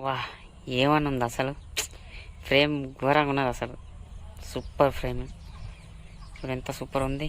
వా ఏమన్నా ఉంది అసలు? ఫ్రేమ్ ఘోరంగా ఉన్నది అసలు. Super frame. ఇప్పుడు ఎంత సూపర్ ఉంది.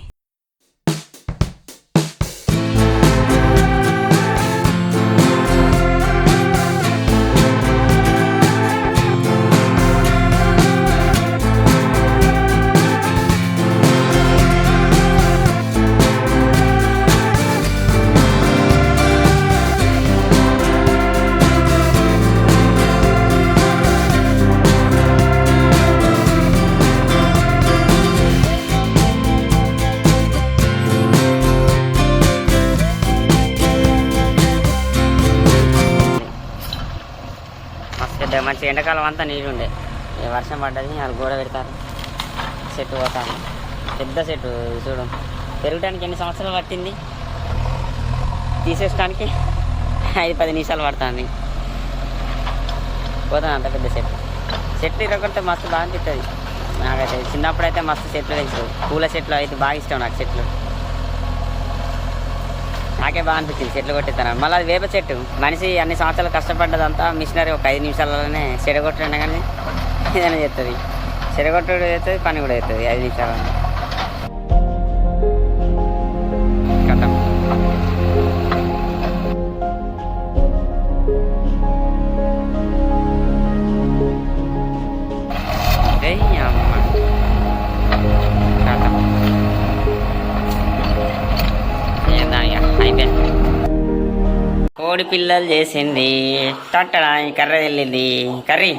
మస్తు ఎండాకాలం అంతా నీళ్ళు ఉండే. వర్షం పడ్డది వాళ్ళు గోడ పెడతారు. చెట్టు పోతాను పెద్ద చెట్టు చూడు. పెరగడానికి ఎన్ని సంవత్సరాలు పట్టింది? తీసేసడానికి ఐదు పది నిమిషాలు పడుతుంది. పోతాను అంత పెద్ద చెట్టు. చెట్లు ఇరగొడితే మస్తు బాగా అనిపిస్తుంది నాకైతే చిన్నప్పుడైతే మస్తు చెట్లు తెలుసు. పూల చెట్లు అయితే బాగా ఇష్టం నాకు చెట్లు. నాకే బాగా అనిపించింది చెట్లు కొట్టిస్తాను మళ్ళీ అది వేప చెట్టు. మనిషి అన్ని సంవత్సరాలు కష్టపడ్డదంతా మిషనరీ ఒక ఐదు నిమిషాలలోనే చెడగొట్టడం కానీ ఏదైనా చేస్తుంది చెడగొట్టడం చేస్తుంది పని కూడా అవుతుంది ఐదు నిమిషాలలో పిల్లలు చేసింది. తట్టడా కర్ర వెళ్ళింది కర్రీ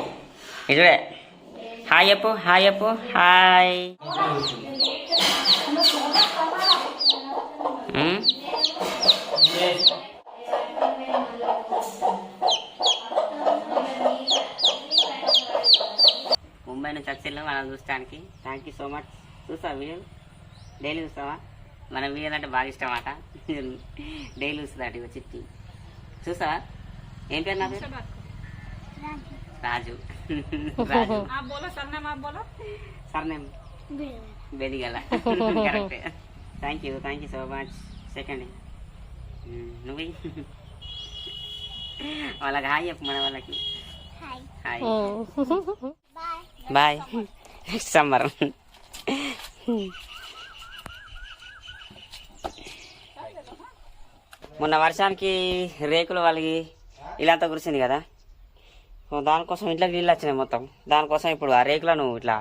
ఇటుడే hi Appu hi Appu hi. Mumbai నుంచి వచ్చిండ్రు మనం చూడటానికి థ్యాంక్ యూ సో మచ్ చూస్తావా వీడియో? డైలీ చూస్తావా? మన వీడియోలు అంటే బాగా ఇష్టం అట. డైలీ చూస్తుంది అటు చిట్టి. చూసావా ఏం పేరు నా పేరు Raju Raju surname Vedigala correct thank you thank you so much second నువ్వు వాళ్ళకి హాయ్ చెప్పు మన వాళ్ళకి హాయ్ బాయ్ నెక్స్ట్ సమ్మర్ మొన్న వర్షానికి రేకులు వాళ్ళకి ఇలాంతా కురిసింది కదా. దానికోసం ఇంట్లోకి నీళ్ళు వచ్చినాయి మొత్తం. దానికోసం ఇప్పుడు ఆ రేకులను ఇట్లా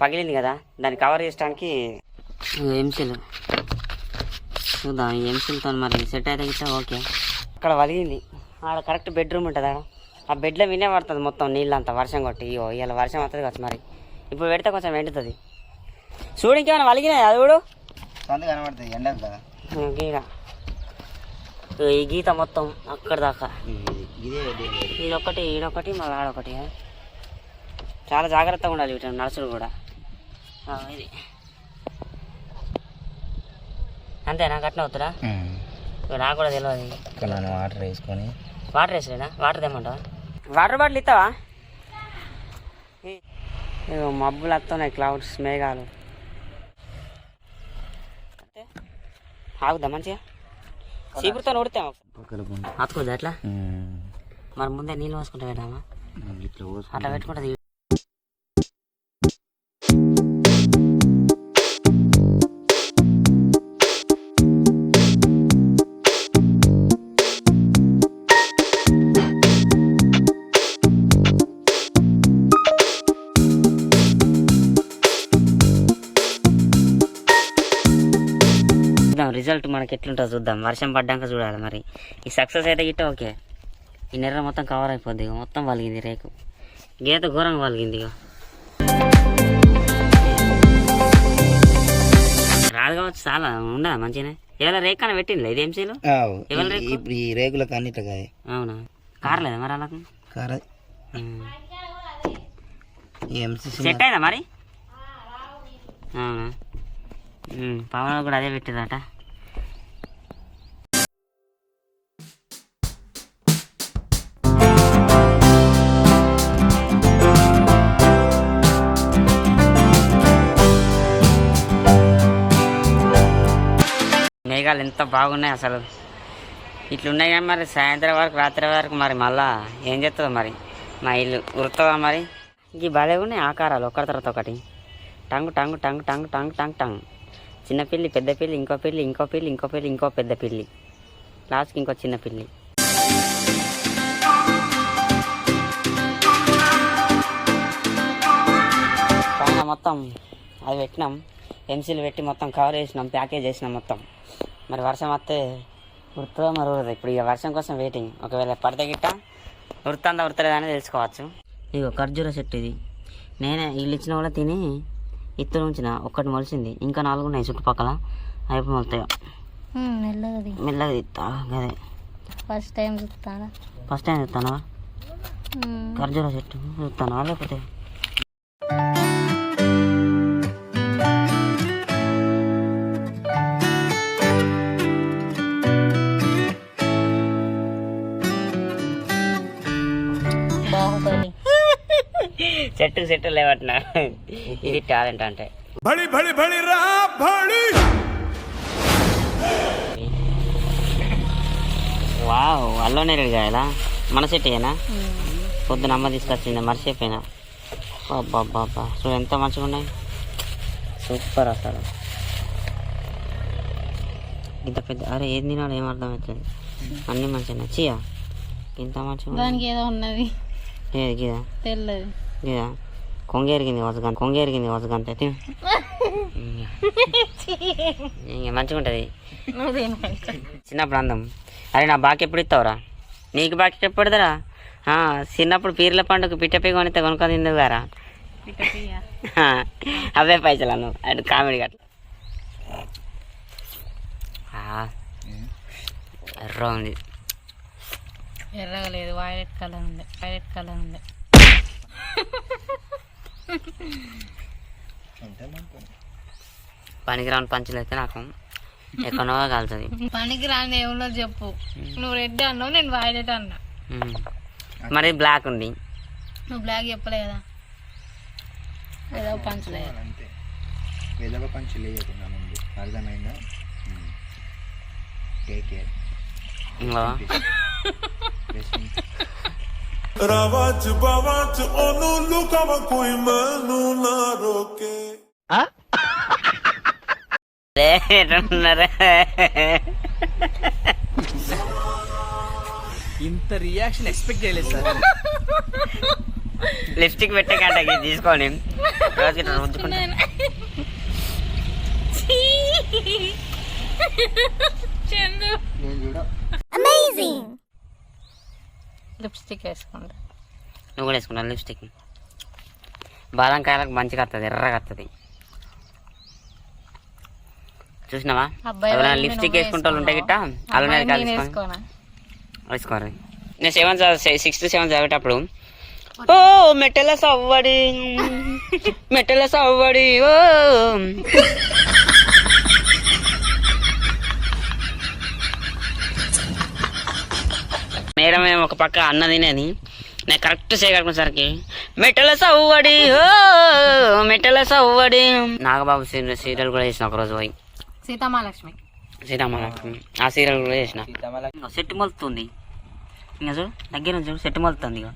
పగిలింది కదా. దాన్ని కవర్ చేయడానికి ఎంసీలు చూద్దాం ఎంసీలతో మరి సెట్ అయితే ఇట్లా ఓకే అక్కడ వలిగింది. ఆడ కరెక్ట్ బెడ్రూమ్ ఉంటుంది ఆడ. ఆ బెడ్లో వినే పడుతుంది మొత్తం నీళ్ళంతా వర్షం కొట్టి. ఇయో ఇవాళ వర్షం వస్తుంది కదా మరి. ఇప్పుడు పెడితే కొంచెం ఎండుతుంది. చూడు ఇంకేమైనా వలిగినాయి? అది చూడు. సందు కనబడుతుంది ఇగో ఈ గీత మొత్తం అక్కడ దాకా. ఇదే ఈడొకటి ఈడొకటి మళ్ళీ ఆడొకటి చాలా జాగ్రత్తగా ఉండాలి వీటి నర్సులు కూడా. ఇది. అంతేనా? కట్న అవుతురా నాకు కూడా తెలియదు కొన్ని వాటర్ వేసుకొని. వాటర్ వేసలేనా వాటర్ తెమ్మంటావా? వాటర్ బాటిల్ ఇస్తావా? మబ్బులు వస్తున్నాయి క్లౌడ్స్ మేఘాలు. అంతే ఆగుద్దా మంచిగా? చీపురుతో నూడుతాం. అతుకోద్దా అట్లా. మరి ముందే నీళ్ళు పోసుకుంటా పెట్టామా అట్లా పెట్టుకుంటుంది రిజల్ట్ మనకి ఎట్లుంటుందో చూద్దాం. వర్షం పడ్డాక చూడాలి మరి. ఈ సక్సెస్ అయితే గిట్ట ఓకే. ఈ నెర్ర మొత్తం కవర్ అయిపోద్ది మొత్తం వలిగింది రేకు. గీత ఘోరంగా వలిగింది రాదు కావచ్చు చాలా ఉండదా మంచిగానే? ఎవరైనా రేక్ అని పెట్టింది ఇదేం ఆవ్. ఎవరి రేకు? ఇప్పుడు ఈ కాయ అవునా? కారలేదా మరి అలా కార సెట్ అయిందా మరి? అవునా? పవన్ కూడా అదే పెట్టిరట మేఘాలు ఎంత బాగున్నాయి అసలు. ఇట్లున్నాయి కానీ మరి సాయంత్రం వరకు రాత్రి వరకు మరి మళ్ళా ఏం చేస్తుందో మరి. మా ఇల్లు గుర్తుందా మరి? ఈ భలే ఉన్నాయి ఆకారాలు ఒకటి తర్వాత ఒకటి. టంగు టంగు టంగు టంగు టంగు టంగు టంగ్. చిన్న పిల్లి పెద్ద పిల్లి ఇంకో పిల్లి ఇంకో పిల్లి ఇంకో పిల్లి ఇంకో పెద్ద పిల్లి. లాస్ట్కి ఇంకో చిన్న పిల్లి. పైన మొత్తం అది పెట్టినాం. ఎంసీలు పెట్టి మొత్తం కవర్ చేసినాం ప్యాకేజ్ చేసినాం మొత్తం. మరి వర్షం వస్తే ఉరుతుందో మరి ఉరదు ఇప్పుడు ఇక వర్షం కోసం వెయిటింగ్ ఒకవేళ పడితే గిట్ట ఉరుతుందా ఉరతలేదని తెలుసుకోవచ్చు. ఇగో ఖర్జూర చెట్టు ఇది. నేనే వీళ్ళు ఇచ్చిన కూడా తిని ఇత్తులు ఉంచిన. ఒక్కటి మొలిసింది ఇంకా నాలుగు ఉన్నాయి చుట్టుపక్కల. అయిపోయి మొలుతాయి. మెల్లగది మెల్లగా తిత్తా. అదే ఫస్ట్ టైం చూస్తానా ఫస్ట్ టైం చెప్తానా ఖర్జూర చెట్టు. చూస్తానా లేకపోతే? సెట్ సెట్ లేవట్నా ఇది టాలెంట్ అంటే. బడి బడి బడి రా బడి వావ్ అల్లో నేరేడు కాయలా మన చెట్టేనా పొద్దున అమ్మ తీసుకొచ్చింది మర్చిపోయినా. బాబా చూడు ఎంత మంచిగా ఉన్నాయి? సూపర్ అసలు. ఇంత పెద్ద అరే ఏది తినాలో ఏం అర్థమవుతుంది అన్నీ మంచిగా చియా? ఇంత మంచిగా దానికి ఏదో ఉన్నది. ఏది గీదా? తెల్లది. గీదా? కొంగేరిగింది వసగం కొంగేరిగింది వసగం అంతే తిను. ఇంక మంచిగా ఉంటుంది నువ్వు తినమంట చిన్నప్పుడు అందం. అరే నా బాకి ఎప్పుడు ఇస్తావురా? నీకు బాకి ఎప్పుడు ఇద్దరా చిన్నప్పుడు పీర్ల పండుగ పిట్టపై కొనితే కొనుక్కొని తిందుకు గారా? అవే పైసలు అను అటు కామెడీ గట్ల. ఆ, ఎర్ర ఉంది. ఎర్రగా లేదు వైలెట్ కలర్ ఉంది వైలెట్ కలర్ ఉంది. పనికిరాని పంచులు అయితే నాకు ఎక్కడో కాలుతుంది పనికి రాని ఏమన్నా చెప్పు నువ్వు రెడ్ అన్నావు నేను వైలెట్ అన్నా. మరి బ్లాక్ ఉంది. నువ్వు బ్లాక్ చెప్పలే కదా. ఏదో పంచలేదు అంతే. వెదవ పంచి లేదు నా ముందు. అర్థమైందా? టేక్ కేర్ ਰਵਾ ਚ ਬਾਵਾ ਚ ਉਹਨੂੰ ਲੁਕਾਵਾ ਕੋਈ ਮੈਨੂੰ ਨਾ ਰੋਕੇ ఇంత రియాక్షన్ ఎక్స్పెక్ట్ చేయలేదు సార్. లిప్స్టిక్ పెట్టకంట ఇది తీసుకోండి. రోజుకి ఇట్లా రుద్దుకుంటా. చందు Amazing! లిప్స్టిక్ వేసుకుంటా నువ్వు కూడా వేసుకున్నావు లిప్స్టిక్. బాదం కాయలకు మంచిగా వస్తుంది ఎర్రగా వస్తుంది చూసినావా? ఎవరైనా లిప్స్టిక్ వేసుకుంటే ఉంటాయి గిట్ట? అలానే వేసుకోనా? వేసుకోరు నేను సెవెన్ సిక్స్త్ సెవెన్ చదివేటప్పుడు ఓ మెట్టెల సవ్వడి. మెట్టెల సవ్వడి ఓ. మేడం ఏమో ఒక పక్క అన్న తినేది. నేను కరెక్ట్ చేయగలుగునేసరికి మెట్టెల సవ్వడి ఓ మెట్టెల సవ్వడి. నాగబాబు సీరియల్ సీరియల్ కూడా చేసిన ఒకరోజు పోయి. సీతామహాలక్ష్మి. సీతామహాలక్ష్మి. ఆ సీరియల్ కూడా చేసిన. ఇంకో చెట్టు మొలుతుంది. ఇంకా చూడు దగ్గర నుంచి చూడు చెట్టు మొలుతుంది ఇక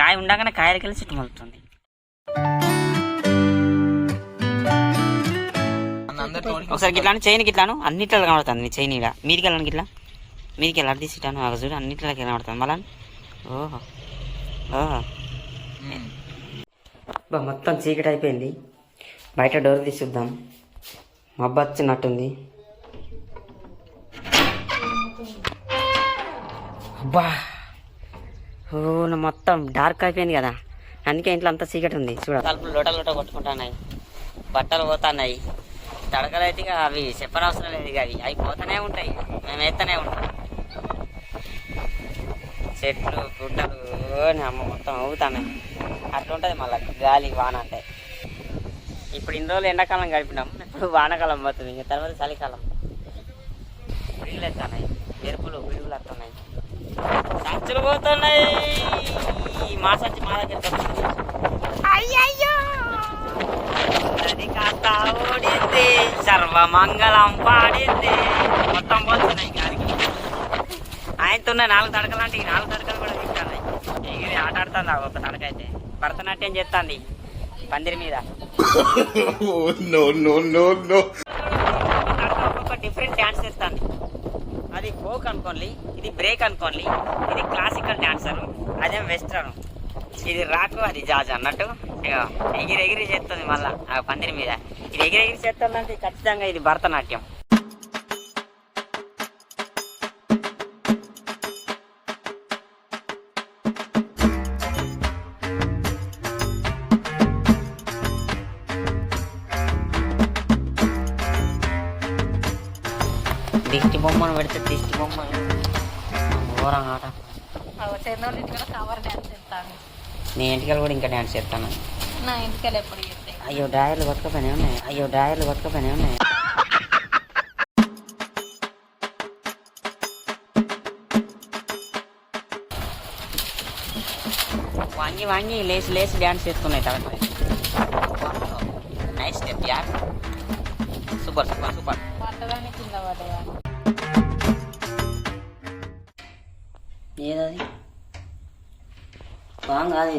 కాయ ఉండగానే కాయలకి వెళ్ళి చెట్టు మొలుతుంది. ఒకసారి గిట్లాను చైన్కి ఇట్లాను అన్నిట్లో కనబడుతుంది చైన్ ఇలా మీదికి వెళ్ళడానికి ఇట్లా? మీదికి వెళ్ళి అడిసి ఇట్లాను అక్కడ చూడు అన్నిట్లో కనబడుతుంది మళ్ళా ఓహో. ఓహో. బా, మొత్తం చీకటి అయిపోయింది. బయట డోర్ తీసి చూద్దాం మబ్బు వచ్చినట్టుంది. అబ్బా. ఓ మొత్తం డార్క్ అయిపోయింది కదా. అందుకే ఇంట్లో అంతా చీకటి ఉంది. చూడ. తలుపులు లోట లోట కొట్టుకుంటున్నాయి. బట్టలు పోతున్నాయి. తడకలు అయితే అవి చెప్పనవసరం లేదు ఇక అవి. అవి పోతూనే ఉంటాయి. మేము వేస్తూనే ఉంటాం. చెట్లు గుడ్డలు అమ్మ మొత్తం ఊగుతున్నాయి అట్లా ఉంటుంది మళ్ళీ గాలి వాన అంటే. ఇప్పుడు ఇన్ని రోజులు ఎండాకాలం గడిపినాం ఇప్పుడు వానాకాలం పోతుంది ఇంకా తర్వాత చలికాలం. పిడుగులు ఎత్తున్నాయి ఎరుపులు పిడుగులు వస్తున్నాయి సంచులు పోతున్నాయి. మా సంచి మా దగ్గర అయ్యయ్యో! కాస్త ఓడింది సర్వమంగళం పాడింది. మొత్తం పోతున్నాయి గాలికి ఆయనతో ఉన్న నాలుగు తడకలు అంటే ఈ నాలుగు తడకలు కూడా తింటాను. ఎగిరి ఆట ఆడుతుంది? ఒక తడక అయితే భరతనాట్యం చేస్తుంది. పందిరి మీద. ఒక్కొక్క డిఫరెంట్ డ్యాన్స్ చేస్తాను అది ఫోక్ అనుకోండి ఇది బ్రేక్ అనుకోండి ఇది క్లాసికల్ డ్యాన్సర్ అదే వెస్ట్రన్ ఇది రాకు అది జాజ్ అన్నట్టు. ఎగిరి ఎగిరి చేస్తుంది మళ్ళా ఆ పందిరి మీద. ఇది ఎగిరి ఎగిరి చేస్తుందంటే ఖచ్చితంగా ఇది భరతనాట్యం. బొమ్మను పెడితే దిష్టి బొమ్మను. ఘోరంగా ఆట. నీ ఇంటికి కూడా ఇంకా డ్యాన్స్ చేస్తాను నా ఇంటికి ఎప్పుడు అయ్యో డ్రాయర్లు పట్టుకపోయినాయి ఉన్నాయి. అయ్యో డ్రాయర్లు పట్టుకపోయినాయి ఉన్నాయి. వాంగి వాంగి లేచి లేచి డ్యాన్స్ చేస్తున్నాయి తలపై నైస్ స్టెప్ యార్ సూపర్ సూపర్ సూపర్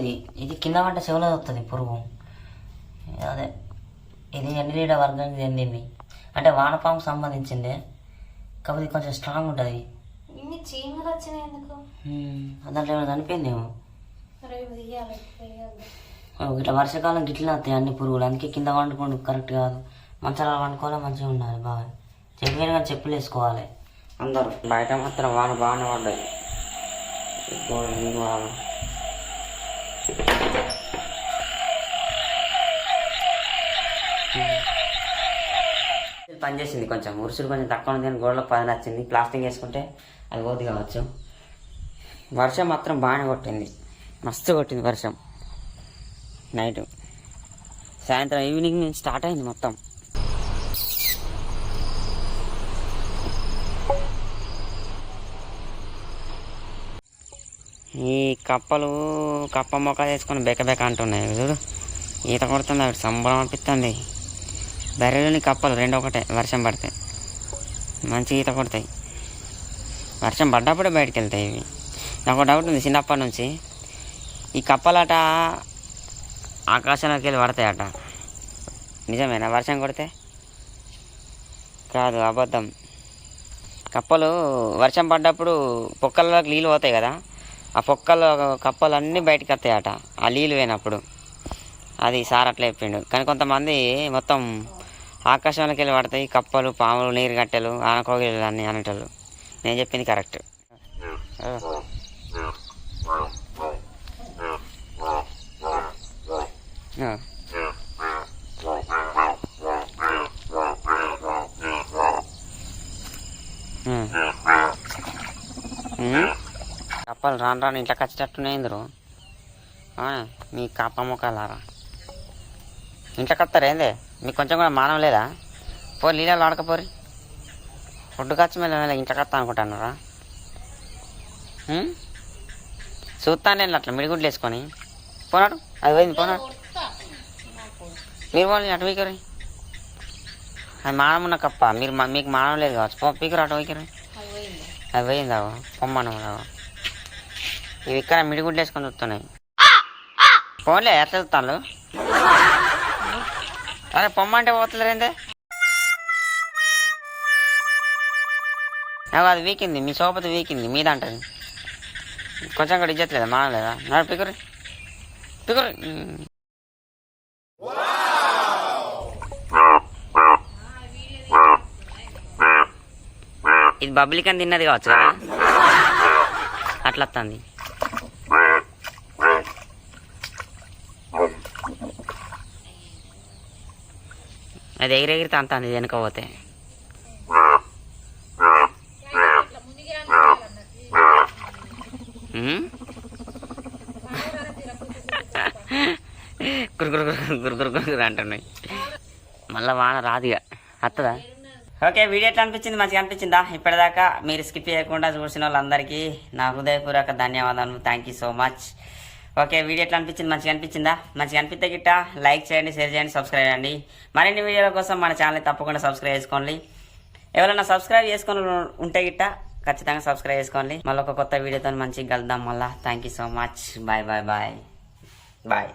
ఇది ఇది కింద పడ్డ చెవులో వస్తుంది పురుగు. అదే ఇది ఎన్నిలీడ వర్గానికి చెందింది అంటే వానపాముకు సంబంధించిందే. ఇది కొంచెం స్ట్రాంగ్ ఉంటుంది. ఇన్ని చీమలు వచ్చినాయి ఎందుకు? దాంట్లో ఏమైనా చనిపోయిందేమో ఇట్లా వర్షాకాలం గిట్లనే వస్తాయి అన్ని పురుగులు. అందుకే కింద వండుకోండి కరెక్ట్ కాదు. మంచాల వండుకోవాలి మంచిగా ఉండాలి బాగా. మీద కానీ చెప్పులు వేసుకోవాలి. అందరూ బయట మాత్రం వాన బాగానే పడ్డాయి పనిచేసింది కొంచెం. ఉరుసులు కొంచెం తక్కువ ఉంది కానీ గోడలో పది నచ్చింది. ప్లాస్టింగ్ వేసుకుంటే అది ఓది కావచ్చు. వర్షం మాత్రం బాగానే కొట్టింది. మస్తు కొట్టింది వర్షం. నైట్ సాయంత్రం ఈవినింగ్ నుంచి స్టార్ట్ అయింది మొత్తం. ఈ కప్పలు కప్ప మొక్క వేసుకొని బెక బెక అంటున్నాయి. చూడు. ఈత కొడుతుంది అవి సంబరం అనిపిస్తుంది. బర్రెలోని కప్పలు రెండు ఒకటే వర్షం పడితే. మంచి ఈత కొడతాయి. వర్షం పడ్డప్పుడే బయటకు వెళ్తాయి ఇవి. నాకు ఒక డౌట్ ఉంది చిన్నప్పటి నుంచి. ఈ కప్పలట ఆకాశంలోకి వెళ్ళి పడతాయట. నిజమేనా? వర్షం కొడితే? కాదు అబద్ధం. కప్పలు వర్షం పడ్డప్పుడు పొక్కల్లోకి నీళ్ళు పోతాయి కదా. ఆ పొక్కలు కప్పలు అన్నీ బయటకు వస్తాయట. ఆ నీళ్ళు పోయినప్పుడు. అది సార్ అట్లా చెప్పిండు. కానీ కొంతమంది మొత్తం ఆకాశంలోకి వెళ్ళి పడతాయి కప్పలు పాములు నీరు గట్టెలు ఆనకోగిలు అన్నీ అనేటోళ్ళు నేను చెప్పింది కరెక్ట్ కప్పలు రాను రాను ఇంట్లోకి వచ్చేటట్టున్నాయి ఇందరు మీ కప్ప ముఖాలారా ఇంట్లో కడతారు ఏందే? మీకు కొంచెం కూడా మానం లేదా? పో నీళ్ళలో ఆడకపోరి ఫుడ్ ఖర్చు మీద ఇంట్లో కడతా అనుకుంటున్నారా? చూస్తాను నేను అట్లా మిడిగుడ్లు వేసుకొని. పోనాడు? అది పోయింది పోనాడు. మీరు పోనీ అటు వీకరి అది మానం ఉన్న కప్ప. మీరు మీకు మానం లేదు కావచ్చు. పో పీకరు అటు వీకరి అది పోయింది అవు పోయిందా పొమ్మను ఇవి ఇక్కడ మిడిగుడ్లు వేసుకొని చూస్తున్నాయి. పోన్లే ఎట్లా చూస్తాను అరే పొమ్మంటే పోతలేరేందే నాకు అది వీకింది మీ సోపతి వీకింది మీదంటది. కొంచెం కూడా ఇజ్జట్లేదా మానలేదా? నాడు పికురి పికురి ఇది బబ్లికన్ తిన్నది కావచ్చు అట్లా వస్తుంది అది ఎగిరెగిరితే అంత అంది వెనుకపోతే గురుగురు గురుగురు గురుగురు అంటున్నాయి. మళ్ళీ వాన రాదుగా. వస్తుందా ఓకే వీడియో ఎట్లా అనిపించింది? మంచిగా అనిపించిందా? ఇప్పటిదాకా మీరు స్కిప్ చేయకుండా చూసిన వాళ్ళందరికీ నా హృదయపూర్వక ధన్యవాదాలు. Thank you so much okay video ఎట్లా అనిపించింది? మంచిగా అనిపించిందా? మంచిగా అనిపిస్తే గిట్ట లైక్ చేయండి షేర్ చేయండి సబ్స్క్రైబ్ చేయండి. మరిన్ని వీడియోల కోసం మన ఛానల్ తప్పకుండా సబ్స్క్రైబ్ చేసుకోండి. ఎవరైనా సబ్స్క్రైబ్ చేసుకొని ఉంటే గిట్ట ఖచ్చితంగా సబ్స్క్రైబ్ చేసుకోండి. మళ్ళీ ఒక కొత్త వీడియోతో మంచిగా కలుద్దాం మళ్ళీ. Thank you so much bye bye bye bye